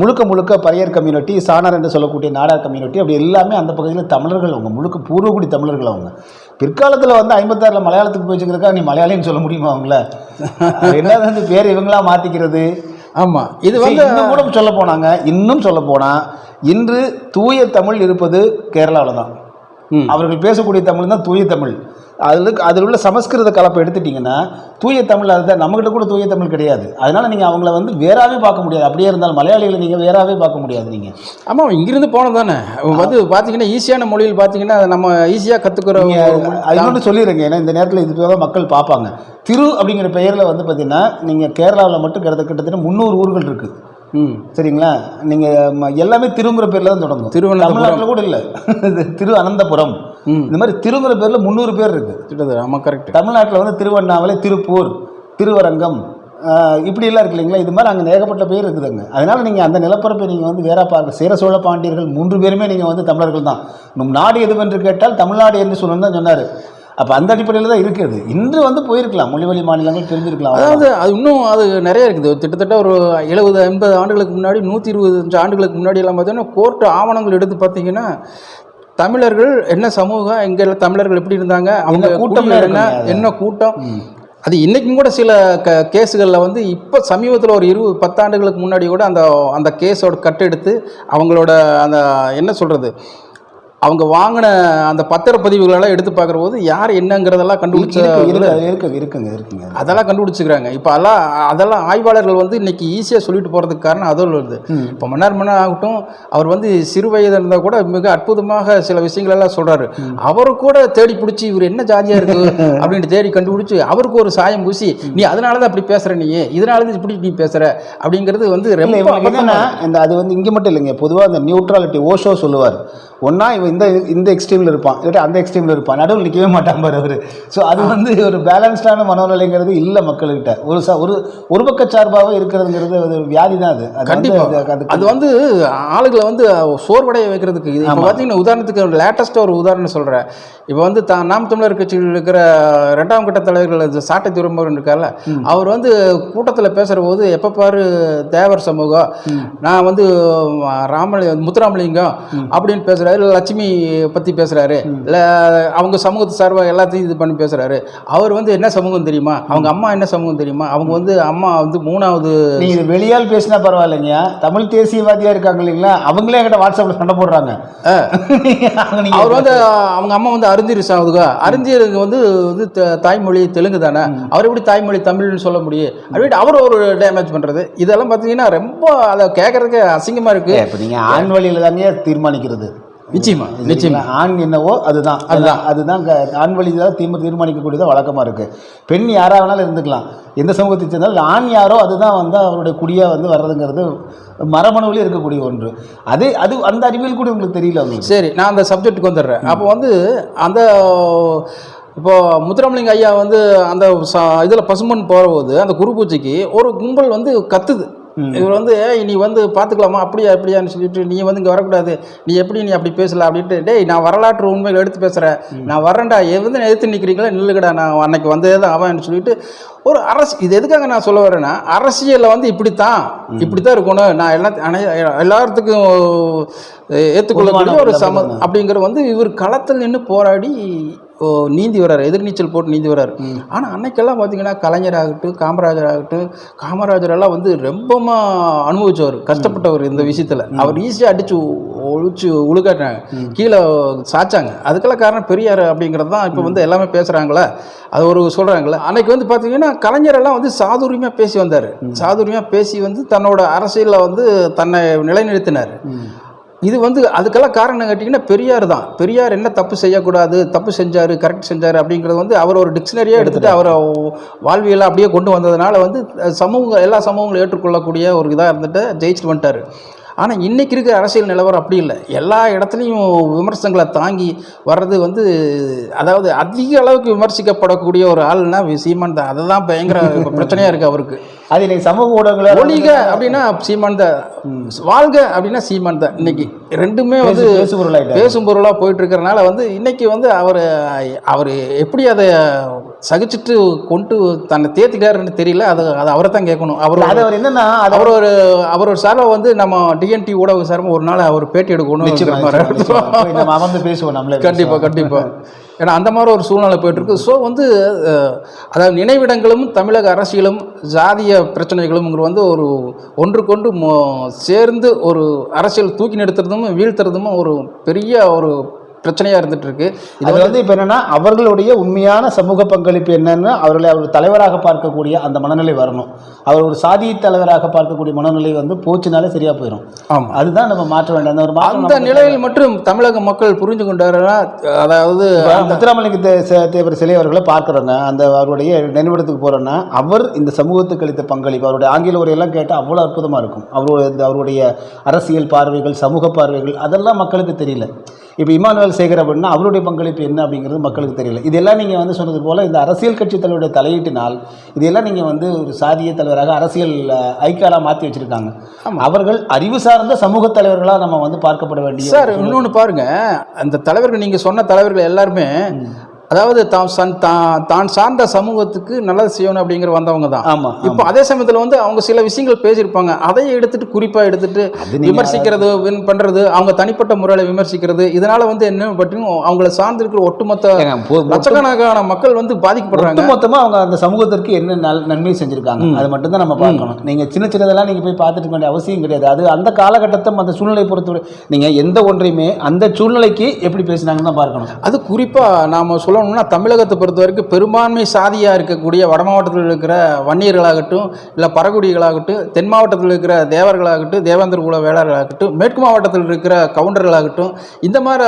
முழுக்க முழுக்க பரையர் கம்யூனிட்டி சாணர் என்று சொல்லக்கூடிய நாடார் கம்யூனிட்டி அப்படி எல்லாமே அந்த பகுதியில் தமிழர்கள் அவங்க முழுக்க பூர்வகுடி தமிழர்கள் அவங்க. பிற்காலத்தில் வந்து ஐம்பத்தாறில் மலையாளத்துக்கு போய் வச்சுக்கிறக்கா நீ மலையாளின்னு சொல்ல முடியுமா அவங்கள? ரெண்டாவது வந்து பேர் இவங்களா மாற்றிக்கிறது ஆமாம் இது வந்து இன்னும் கூட சொல்ல போனாங்க இன்னும் சொல்ல போனா இன்று தூய தமிழ் இருப்பது கேரளாவில் தான். அவர்கள் பேசக்கூடிய தமிழ் தான் தூய தமிழ். அதில் அதில் உள்ள சமஸ்கிருத கலப்பை எடுத்துட்டிங்கன்னா தூய தமிழ் அதுதான் நம்மகிட்ட கூட தூய தமிழ் கிடையாது. அதனால நீங்கள் அவங்கள வந்து வேறாவே பார்க்க முடியாது. அப்படியே இருந்தாலும் மலையாளிகளை நீங்கள் வேறாவே பார்க்க முடியாது நீங்கள் ஆமாம் இங்கிருந்து போனது தானே. வந்து பார்த்தீங்கன்னா ஈஸியான மொழியில் பார்த்தீங்கன்னா நம்ம ஈஸியாக கற்றுக்கிற இன்னொன்று சொல்லிடுங்க ஏன்னா இந்த நேரத்தில் இது தான் மக்கள் பார்ப்பாங்க. திரு அப்படிங்கிற பெயரில் வந்து பார்த்தீங்கன்னா நீங்கள் கேரளாவில் மட்டும் கிட்ட கிட்டத்தட்ட முந்நூறு ஊர்கள் இருக்குது ம். சரிங்களா? நீங்கள் எல்லாமே திருங்கிற பேரில் தான் தொடங்கும். தமிழ்நாட்டில் கூட இல்லை. திரு அனந்தபுரம். இந்த மாதிரி திருங்கிற பேரில் முந்நூறு பேர் இருக்குது கிட்டத்தட்ட ஆமாம் கரெக்ட் தமிழ்நாட்டில் வந்து திருவண்ணாமலை திருப்பூர் திருவரங்கம் ஆஹ் இப்படியெல்லாம் இருக்கு இல்லைங்களா? இது மாதிரி அங்கே ஏகப்பட்ட பேர் இருக்குதுங்க. அதனால் நீங்கள் அந்த நிலப்பரப்பை நீங்கள் வந்து வேற பார்க்க சேர சோழ பாண்டியர்கள் மூன்று பேருமே நீங்கள் வந்து தமிழர்கள் தான். நம் நாடு எதுவென்று கேட்டால் தமிழ்நாடு என்று சொல்லணும் தான் சொன்னார். அப்போ அந்த அடிப்படையில் தான் இருக்குது இன்று வந்து போயிருக்கலாம். மொழிவழி மாநிலங்கள் பிரிஞ்சிருக்கலாம் அதாவது அது இன்னும் அது நிறைய இருக்குது. கிட்டத்தட்ட ஒரு எழுபது எண்பது ஆண்டுகளுக்கு முன்னாடி நூற்றி இருபத்தஞ்சு ஆண்டுகளுக்கு முன்னாடி எல்லாம் பார்த்தீங்கன்னா கோர்ட்டு ஆவணங்கள் எடுத்து பார்த்தீங்கன்னா தமிழர்கள் என்ன சமூகம் எங்க எல்லாம் தமிழர்கள் எப்படி இருந்தாங்க அவங்க கூட்டம் என்ன. என்ன கூட்டம் அது இன்னைக்கும் கூட சில க கேஸுகளில் வந்து இப்போ சமீபத்தில் ஒரு இருபது பத்தாண்டுகளுக்கு முன்னாடி கூட அந்த அந்த கேஸோட கட்டெடுத்து அவங்களோட அந்த என்ன சொல்கிறது அவங்க வாங்கின அந்த பத்திரப்பதிவுகளெல்லாம் எடுத்து பார்க்குற போது யார் என்னங்கிறதெல்லாம் கண்டுபிடிச்ச இருக்கு இருக்குங்க இருக்குங்க அதெல்லாம் கண்டுபிடிச்சிக்கிறாங்க. இப்போ அதெல்லாம் அதெல்லாம் ஆய்வாளர்கள் வந்து இன்னைக்கு ஈஸியாக சொல்லிட்டு போகிறதுக்கு காரணம் அதுவும் வருது. இப்போ மன்னர் மன்னர் ஆகட்டும் அவர் வந்து சிறு வயது இருந்தால் கூட மிக அற்புதமாக சில விஷயங்கள் எல்லாம் சொல்கிறாரு அவரு கூட தேடி பிடிச்சி இவர் என்ன ஜாதியாக இருக்கு அப்படின்ட்டு தேடி கண்டுபிடிச்சி அவருக்கு ஒரு சாயம் பூசி நீ அதனால தான் அப்படி பேசுகிற நீ இதனால தான் இப்படி நீ பேசுகிற அப்படிங்கிறது வந்து ரொம்ப என்னன்னா இந்த அது வந்து இங்கே மட்டும் இல்லைங்க. பொதுவாக இந்த நியூட்ராலிட்டி ஓஷோ சொல்லுவார். ஒன்றா இவன் இந்த இந்த எக்ஸ்ட்ரீமில் இருப்பான். இல்லாட்டி அந்த எக்ஸ்ட்ரீமில் இருப்பான். நடுவில் நிற்கவே மாட்டான் பாரு அவர். ஸோ அது வந்து ஒரு பேலன்ஸ்டான மனோநிலைங்கிறது இல்லை மக்கள்கிட்ட. ஒரு ச ஒரு ஒரு பக்க சார்பாகவே இருக்கிறதுங்கிறது அது வியாதி தான் அது. அது வந்து கண்டிப்பா. அது- வந்து ஆளுகளை வந்து சோர்வடைய வைக்கிறதுக்கு இது. பார்த்தீங்கன்னா உதாரணத்துக்கு லேட்டஸ்ட்டாக ஒரு உதாரணம் சொல்கிறேன் இப்போ வந்து தா நாம் தமிழர் கட்சியில் இருக்கிற ரெண்டாம் கட்ட தலைவர்கள் சாட்டை திரும்பவர் இருக்கார்ல அவர் வந்து கூட்டத்தில் பேசுகிற போது எப்போ பாரு தேவர் சமூகம் நான் வந்து ராமலி முத்துராமலிங்கம் அப்படின்னு பேசுகிறாரு லட்சுமி பற்றி பேசுகிறாரு இல்லை அவங்க சமூகத்து சார்பாக எல்லாத்தையும் இது பண்ணி பேசுகிறாரு அவர் வந்து என்ன சமூகம் தெரியுமா? அவங்க அம்மா என்ன சமூகம் தெரியுமா? அவங்க வந்து அம்மா வந்து மூணாவது நீங்க இது வெளியால் பேசினா பரவாயில்லைங்க தமிழ் தேசியவாதியா இருக்காங்க இல்லைங்களா? அவங்களே என்கிட்ட வாட்ஸ்அப்ல சண்டை போடுறாங்க. அவர் வந்து அவங்க அம்மா வந்து அறிஞர் சாவுதுக அறிஞருக்கு வந்து வந்து தாய்மொழி தெலுங்கு தானே. அவர் எப்படி தாய்மொழி தமிழ்னு சொல்ல முடியும்? அப்படி அவர் ஒரு டேமேஜ் பண்றது. இதெல்லாம் பார்த்தீங்கன்னா ரொம்ப அதை கேட்கறதுக்கு அசிங்கமா இருக்கு. இப்போ நீங்க ஆண் வழியில தாங்க தீர்மானிக்கிறது. நிச்சயமா நிச்சயமா. ஆண் என்னவோ அதுதான். அதுதான். அதுதான் ஆண் வழி தான் தீர்ம தீர்மானிக்கக்கூடியதாக வழக்கமாக இருக்கு. பெண் யாரா வேணாலும் இருந்துக்கலாம். எந்த சமூகத்தை சேர்ந்தாலும் ஆண் யாரோ அதுதான் வந்து அவருடைய குடியா வந்து வர்றதுங்கிறது மரபணுவிலே இருக்கக்கூடிய ஒன்று. அது அது அந்த அறிவியல் கூட உங்களுக்கு தெரியல உங்களுக்கு? சரி நான் அந்த சப்ஜெக்ட்டுக்கு வந்துடுறேன். அப்போ வந்து அந்த இப்போ முத்துராமலிங்க ஐயா வந்து அந்த இதில் பசுமன் போகிற போது அந்த குரு பூஜைக்கு ஒரு கும்பல் வந்து கத்துது. இவர் வந்து "ஏய், நீ வந்து பார்த்துக்கலாமா? அப்படியா அப்படியான்னு சொல்லிட்டு நீ வந்து இங்கே வரக்கூடாது. நீ எப்படி நீ அப்படி பேசலாம் அப்படின்ட்டு டேய் நான் வரலாற்று உண்மைகள் எடுத்து பேசுகிறேன் நான் வரேன்டா எது எதிர்த்து நிற்கிறீங்களா நில்லுகடா நான் அன்னைக்கு வந்ததே தான் அவன் சொல்லிட்டு ஒரு அரசு இது எதுக்காக நான் சொல்ல வரேன்னா அரசியலில் வந்து இப்படித்தான். இப்படி தான் இருக்கணும். நான் எல்லா அனை- எல்லாத்துக்கும் ஏற்றுக்கொள்ளக்கூடிய ஒரு சம அப்படிங்கிற வந்து இவர் களத்தில் நின்று போராடி நீந்தி வர்றாரு. எதிர்நீச்சல் போட்டு நீந்தி வர்றாரு. ஆனால் அன்னைக்கெல்லாம் பார்த்தீங்கன்னா கலைஞர் ஆகட்டும் காமராஜர் ஆகட்டும் காமராஜர் எல்லாம் வந்து ரொம்பமா அனுபவிச்சவர் கஷ்டப்பட்டவர் இந்த விஷயத்தில். அவர் ஈஸியாக அடிச்சு ஒழிச்சு உழுகாட்டினாங்க. கீழே சாச்சாங்க. அதுக்கெல்லாம் காரணம் பெரியார் அப்படிங்கிறது தான் இப்போ வந்து எல்லாமே பேசுகிறாங்களே அது ஒரு சொல்கிறாங்களே அன்னைக்கு வந்து பார்த்தீங்கன்னா கலைஞர் எல்லாம் வந்து சாதுரியமாக பேசி வந்தார். சாதுரியமாக பேசி வந்து தன்னோட அரசியலில் வந்து தன்னை நிலைநிறுத்தினார். இது வந்து அதுக்கெல்லாம் காரணம் கேட்டிங்கன்னா பெரியார் தான். பெரியார் என்ன தப்பு செய்யக்கூடாது தப்பு செஞ்சார் கரெக்ட் செஞ்சார் அப்படிங்கிறது வந்து அவர் ஒரு டிக்ஷனரியாக எடுத்துட்டு அவரை வாழ்வியலை அப்படியே கொண்டு வந்ததுனால வந்து சமூக எல்லா சமூகங்களும் ஏற்றுக்கொள்ளக்கூடிய ஒரு இதாக இருந்துட்டு ஜெயிச்சுட்டு வந்துட்டார். ஆனால் இன்றைக்கி இருக்கிற அரசியல் நிலவரம் அப்படி இல்லை. எல்லா இடத்துலையும் விமர்சனங்களை தாங்கி வர்றது வந்து அதாவது அதிக அளவுக்கு விமர்சிக்கப்படக்கூடிய ஒரு ஆள்னா சீமான் தான். அதுதான் பயங்கர பிரச்சனையாக இருக்குது அவருக்கு. அது இன்னைக்கு சமூக ஊடகங்கள ஒழிக அப்படின்னா சீமான் தான். வாழ்க அப்படின்னா சீமான் தான். இன்னைக்கு ரெண்டுமே வந்து. பேசும் பொருளாக போயிட்டு இருக்கிறனால வந்து இன்னைக்கு வந்து அவர் அவர் எப்படி அதை சகிச்சுட்டு கொண்டு தன்னை தேத்திட்டாருன்னு தெரியல. அது அது அவரை தான் கேட்கணும். அவர் அது அவர் என்னன்னா அவர் ஒரு அவர் ஒரு சார்பாக வந்து நம்ம டிஎன்டி ஊடக சார்பாக ஒரு நாள் அவர் பேட்டி எடுக்கணும் நம்ம அமர்ந்து பேசுவோம் நம்மளே கண்டிப்பாக கண்டிப்பாக ஏன்னா அந்த மாதிரி ஒரு சூழ்நிலை போயிட்டுருக்கு. ஸோ வந்து அதாவது நினைவிடங்களும் தமிழக அரசியலும் ஜாதிய பிரச்சனைகளும் வந்து ஒரு ஒன்றுக்கொண்டு மோ- சேர்ந்து ஒரு அரசியல் தூக்கி நிறுத்துறதும் வீழ்த்துறதும் ஒரு பெரிய ஒரு பிரச்சனையாக இருந்துட்டு இருக்கு இது வந்து இப்போ என்னன்னா அவர்களுடைய உண்மையான சமூக பங்களிப்பு என்னன்னு அவர்களை அவர் தலைவராக பார்க்கக்கூடிய அந்த மனநிலை வரணும். அவர் ஒரு சாதி தலைவராக பார்க்கக்கூடிய மனநிலை வந்து போச்சுனாலே சரியா போயிடும் ஆமாம் அதுதான் நம்ம மாற்ற வேண்டிய அந்த ஒரு அந்த நிலையில் மட்டும் தமிழக மக்கள் புரிஞ்சு கொண்டாருன்னா அதாவது முத்துராமலிங்க தேவர் சிலை அவர்களை பார்க்குறோங்க அந்த அவருடைய நினைவிடத்துக்கு போகிறோன்னா அவர் இந்த சமூகத்துக்கு அளித்த பங்களிப்பு அவருடைய ஆங்கில உரையெல்லாம் கேட்டால் அவ்வளோ அற்புதமாக இருக்கும். அவருடைய அவருடைய அரசியல் பார்வைகள் சமூக பார்வைகள் அதெல்லாம் மக்களுக்கு தெரியல. இப்போ இமானுவேல் சேகர் அப்படின்னா அவருடைய பங்களிப்பு என்ன அப்படிங்கிறது மக்களுக்கு தெரியல. இதெல்லாம் நீங்கள் வந்து சொன்னது போல் இந்த அரசியல் கட்சி தலைவருடைய தலையீட்டினால் இதெல்லாம் நீங்கள் வந்து ஒரு சாதிய தலைவராக அரசியல் ஐக்கியாலாக மாற்றி வச்சுருக்காங்க. அவர்கள் அறிவு சார்ந்த சமூக தலைவர்களாக நம்ம வந்து பார்க்கப்பட வேண்டிய சார் இன்னொன்று பாருங்க. அந்த தலைவர்கள் நீங்கள் சொன்ன தலைவர்கள் எல்லாருமே அதாவது தான் சன் தான் தான் சார்ந்த சமூகத்துக்கு நல்லது செய்யணும் அப்படிங்கிற வந்தவங்க தான். ஆமாம் இப்போ அதே சமயத்தில் வந்து அவங்க சில விஷயங்கள் பேசியிருப்பாங்க. அதை எடுத்துட்டு குறிப்பாக எடுத்துட்டு விமர்சிக்கிறது வின் பண்ணுறது அவங்க தனிப்பட்ட முறையில் விமர்சிக்கிறது இதனால வந்து என்ன பற்றியும் அவங்கள சார்ந்திருக்கிற ஒட்டுமொத்த லட்சக்கணக்கான மக்கள் வந்து பாதிக்கப்படுறாங்க. மொத்தமா அவங்க அந்த சமூகத்திற்கு என்ன நன்மை செஞ்சிருக்காங்க? அது மட்டும் தான் நம்ம பார்க்கணும். நீங்க சின்ன சின்னதெல்லாம் நீங்க போய் பார்த்துட்டு வேண்டிய அவசியம் கிடையாது. அது அந்த காலகட்டத்தை அந்த சூழ்நிலை பொறுத்தவரை நீங்க எந்த ஒன்றையுமே அந்த சூழ்நிலைக்கு எப்படி பேசினாங்கன்னு தான் பார்க்கணும். அது குறிப்பாக நாம் சொல்லணும்னா தமிழகத்தை பொறுத்த வரைக்கும் பெரும்பான்மை சாதியாக இருக்கக்கூடிய வட மாவட்டத்தில் இருக்கிற வன்னியர்களாகட்டும் இல்லை பறகுடிகளாகட்டும் தென் மாவட்டத்தில் இருக்கிற தேவர்களாகட்டும் தேவேந்திர குல வேளாளர்களாகட்டும் மேற்கு மாவட்டத்தில் இருக்கிற கவுண்டர்களாகட்டும் இந்த மாதிரி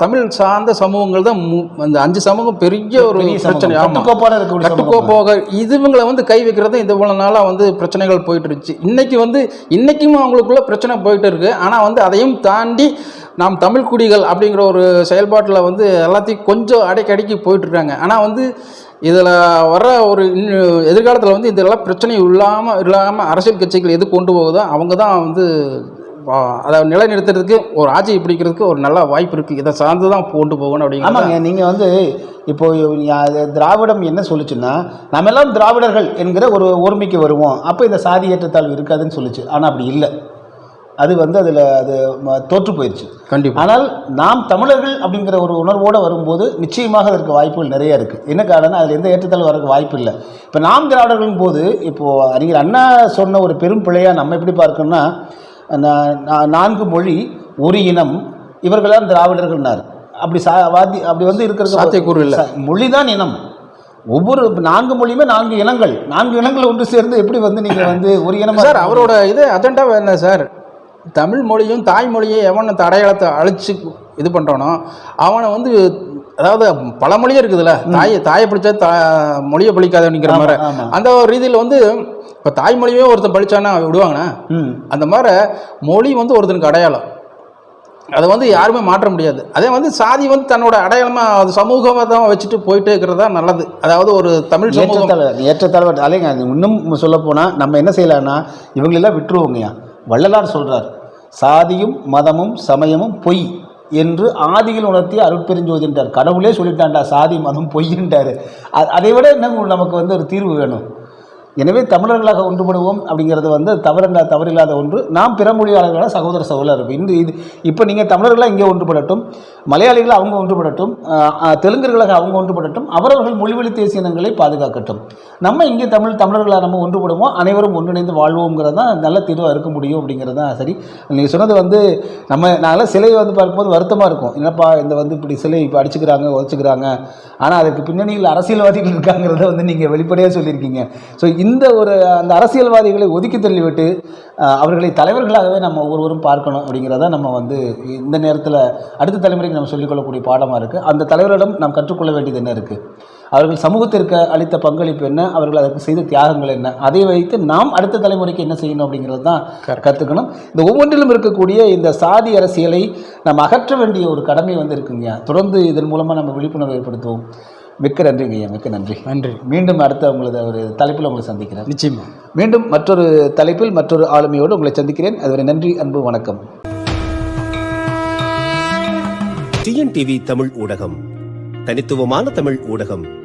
தமிழ் சார்ந்த சமூகங்கள் தான் அந்த அஞ்சு சமூகம் பெரிய ஒரு. பிரச்சனை. கட்டுக்கோப்பாக இதுவங்களை வந்து கை வைக்கிறது இந்த இவ்வளோ நாளாக வந்து பிரச்சனைகள் போயிட்டு இருந்துச்சு இன்னைக்கு வந்து இன்னைக்கும் அவங்களுக்குள்ள பிரச்சனை போயிட்டு இருக்கு ஆனால் வந்து அதையும் தாண்டி நாம் தமிழ் குடிகள் அப்படிங்கிற ஒரு செயல்பாட்டில் வந்து எல்லாத்தையும் கொஞ்சம் அடைக்கி போயிட்டுருக்காங்க. ஆனால் வந்து இதில் வர ஒரு எதிர்காலத்தில் வந்து இதெல்லாம் பிரச்சனை இல்லாமல் இல்லாமல் அரசியல் கட்சிகள் எது கொண்டு போகுதோ அவங்க தான் வந்து அதை நிலைநிறுத்துறதுக்கு ஒரு ஆட்சியை பிடிக்கிறதுக்கு ஒரு நல்ல வாய்ப்பு இருக்குது இதை சார்ந்து தான் கொண்டு போகணும் அப்படிங்க ஆமாங்க நீங்கள் வந்து இப்போ திராவிடம் என்ன சொல்லுச்சுன்னா நம்ம எல்லாம் திராவிடர்கள் என்கிற ஒரு ஒருமைக்கு வருவோம். அப்போ இந்த சாதி ஏற்றத்தாழ்வு இருக்காதுன்னு சொல்லுச்சு. ஆனால் அப்படி இல்லை. அது வந்து அதில் அது தோற்று போயிடுச்சு கண்டிப்பாக ஆனால் நாம் தமிழர்கள் அப்படிங்கிற ஒரு உணர்வோடு வரும்போது நிச்சயமாக அதற்கு வாய்ப்புகள் நிறைய இருக்குது என்ன காரணம் அதில் எந்த ஏற்றத்தாழ்வு வரக்கு வாய்ப்பு இல்லை. இப்போ நாம் திராவிடர்களின் போது இப்போது அறிஞர் அண்ணா சொன்ன ஒரு பெரும் பிழையாக நம்ம எப்படி பார்க்கணும்னா நான்கு மொழி ஒரு இனம் இவர்களாம் திராவிடர்கள்னார். அப்படி சா வாதி அப்படி வந்து இருக்கிறது சாத்தியக்கூறு இல்லை. மொழி தான் இனம். ஒவ்வொரு நான்கு மொழியுமே நான்கு இனங்கள். நான்கு இனங்கள் ஒன்று சேர்ந்து எப்படி வந்து நீங்கள் வந்து ஒரு இனமாக சார் அவரோட இது அஜெண்டா என்ன சார்? தமிழ் மொழியும் தாய்மொழியும் எவன் அடையாளத்தை அழிச்சு இது பண்ணுறானோ அவனை வந்து அதாவது பல மொழியும் இருக்குதுல்ல தாயை தாயை பிடிச்சா தா மொழியை பழிக்காதவனிங்கிற மாதிரி. அந்த ஒரு ரீதியில் வந்து இப்போ தாய்மொழியே ஒருத்தன் பழிச்சானா விடுவாங்கண்ணா? அந்த மாதிரி மொழி வந்து ஒருத்தனுக்கு அடையாளம். அதை வந்து யாருமே மாற்ற முடியாது. அதே வந்து சாதி வந்து தன்னோட அடையாளமாக அது சமூகமாக தான் வச்சுட்டு போயிட்டே இருக்கிறது தான் நல்லது. அதாவது ஒரு தமிழ் ஏற்றத்தாழ்வு ஏற்றத்தாழ்வு அலைங்க இன்னும் சொல்ல போனால் நம்ம என்ன செய்யலாம்னா இவங்களெல்லாம் விட்டுருவோங்கய்யா. வள்ளலார் சொல்கிறார் சாதியும் மதமும் சமயமும் பொய் என்று ஆதியில் உணர்த்திய அருட்பெருஞ்சோதின்றார் கடவுளே சொல்லிட்டான்டா சாதி மதம் பொய்ன்றார். அதை விட என்ன நமக்கு வந்து ஒரு தீர்வு வேணும். எனவே தமிழர்களாக ஒன்றுபடுவோம் அப்படிங்கிறது வந்து தவறில்லா தவறில்லாத ஒன்று. நாம் பிற மொழியாளர்களான சகோதர சகோதரர் இன்று இது இப்போ நீங்கள் தமிழர்களாக இங்கே ஒன்றுபடட்டும் மலையாளிகள் அவங்க ஒன்றுபடட்டும் தெலுங்குகளாக தெலுங்கர்களாக அவங்க ஒன்றுபடட்டும் அவரவர்கள் மொழிவழி தேசியனங்களை பாதுகாக்கட்டும். நம்ம இங்கே தமிழ் தமிழர்களாக நம்ம ஒன்றுபடுவோம் அனைவரும் ஒன்றிணைந்து வாழ்வோங்கிறது தான் நல்ல தீர்வாக இருக்க முடியும் அப்படிங்கிறது தான் சரி. நீங்கள் சொன்னது வந்து நம்ம நாங்களாம் சிலையை வந்து பார்க்கும்போது வருத்தமாக இருக்கும். என்னப்பா இந்த வந்து இப்படி சிலை இப்போ அடிச்சுக்கிறாங்க உதச்சிக்கிறாங்க. ஆனால் அதுக்கு பின்னணியில் அரசியல்வாதிகள் இருக்காங்கிறத வந்து நீங்கள் வெளிப்படையாக சொல்லியிருக்கீங்க. ஸோ இந்த ஒரு அந்த அரசியல்வாதிகளை ஒதுக்கி தள்ளிவிட்டு அவர்களை தலைவர்களாகவே நம்ம ஒவ்வொருவரும் பார்க்கணும் அப்படிங்கிறத நம்ம வந்து இந்த நேரத்தில் அடுத்த தலைமுறைக்கு நம்ம சொல்லிக்கொள்ளக்கூடிய பாடமாக இருக்குது அந்த தலைவரிடம் நாம் கற்றுக்கொள்ள வேண்டியது என்ன இருக்குது அவர்கள் சமூகத்திற்கு அளித்த பங்களிப்பு என்ன? அவர்கள் அதற்கு செய்த தியாகங்கள் என்ன? அதை வைத்து நாம் அடுத்த தலைமுறைக்கு என்ன செய்யணும் அப்படிங்கிறது தான் கற்றுக்கணும் இந்த ஒவ்வொன்றிலும் இருக்கக்கூடிய இந்த சாதி அரசியலை நம்ம அகற்ற வேண்டிய ஒரு கடமை வந்து இருக்குங்க. தொடர்ந்து இதன் மூலமாக நம்ம விழிப்புணர்வு ஏற்படுத்துவோம். மிக்க நன்றிங்க ஐயா. மிக்க நன்றி. நன்றி. மீண்டும் அடுத்த உங்களது ஒரு தலைப்பில் உங்களை சந்திக்கிறேன். நிச்சயமா. மீண்டும் மற்றொரு தலைப்பில் மற்றொரு ஆளுமையோடு உங்களை சந்திக்கிறேன். அதுவரை நன்றி அன்பு வணக்கம். டிஎன்டிவி தமிழ் ஊடகம். தனித்துவமான தமிழ் ஊடகம்.